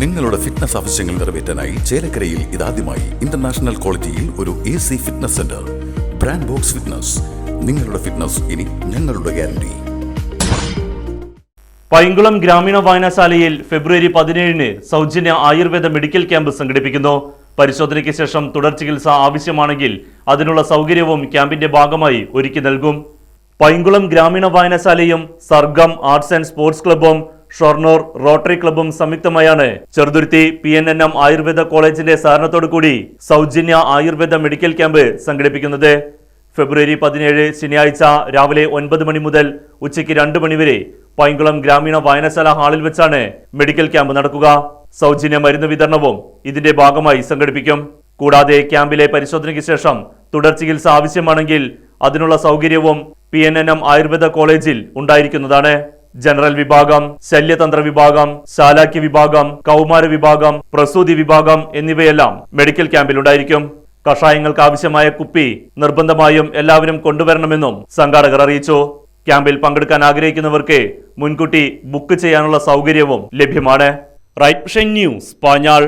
നിങ്ങളുടെ ഫിറ്റ്നസ് ആവശ്യങ്ങൾ നിറവേറ്റാനായി ചേലക്കരയിൽ ഇതാദ്യമായി ഇന്റർനാഷണൽ ക്വാളിറ്റിയിൽ ഒരു A C fitness center brand box fitness നിങ്ങളുടെ ഫിറ്റ്നസ് ഇനി ഞങ്ങളുടെ ഗ്യാരണ്ടി പൈങ്കുളം ഗ്രാമീണ വായനശാലയിൽ ഫെബ്രുവരി പതിനേഴിന് സൗജന്യ ആയുർവേദ മെഡിക്കൽ ക്യാമ്പ് സംഘടിപ്പിക്കുന്നു. പരിശോധനയ്ക്ക് ശേഷം തുടർ ചികിത്സ ആവശ്യമാണെങ്കിൽ അതിനുള്ള സൗകര്യവും ക്യാമ്പിന്റെ ഭാഗമായി ഒരുക്കി നൽകും. പൈങ്കുളം ഗ്രാമീണ വായനശാലയും സർഗം ആർട്സ് ആൻഡ് സ്പോർട്സ് ക്ലബ്ബും ഷൊർണൂർ റോട്ടറി ക്ലബ്ബും സംയുക്തമായാണ്. Cheruthuruthy P N N M Ayurveda കോളേജിന്റെ സഹകരണത്തോടു കൂടി സൗജന്യ ആയുർവേദ മെഡിക്കൽ ക്യാമ്പ് സംഘടിപ്പിക്കുന്നത്. ഫെബ്രുവരി പതിനേഴ് ശനിയാഴ്ച രാവിലെ ഒൻപത് മണി മുതൽ ഉച്ചയ്ക്ക് രണ്ട് മണിവരെ പൈങ്കുളം ഗ്രാമീണ വായനശാല ഹാളിൽ വെച്ചാണ് മെഡിക്കൽ ക്യാമ്പ് നടക്കുക. സൗജന്യ മരുന്ന് വിതരണവും ഇതിന്റെ ഭാഗമായി സംഘടിപ്പിക്കും. കൂടാതെ ക്യാമ്പിലെ പരിശോധനയ്ക്ക് ശേഷം തുടർ ചികിത്സ ആവശ്യമാണെങ്കിൽ അതിനുള്ള സൗകര്യവും പി ആയുർവേദ കോളേജിൽ ഉണ്ടായിരിക്കുന്നതാണ്. ജനറൽ വിഭാഗം ശല്യതന്ത്ര വിഭാഗം ശാലാക്യ വിഭാഗം കൗമാര വിഭാഗം പ്രസൂതി വിഭാഗം എന്നിവയെല്ലാം മെഡിക്കൽ ക്യാമ്പിൽ ഉണ്ടായിരിക്കും കഷായങ്ങൾക്ക് ആവശ്യമായ കുപ്പി നിർബന്ധമായും എല്ലാവരും കൊണ്ടുവരണമെന്നും സംഘാടകർ അറിയിച്ചു. ക്യാമ്പിൽ പങ്കെടുക്കാൻ ആഗ്രഹിക്കുന്നവർക്ക് മുൻകൂട്ടി ബുക്ക് ചെയ്യാനുള്ള സൗകര്യവും ലഭ്യമാണ്. Right news Panjal.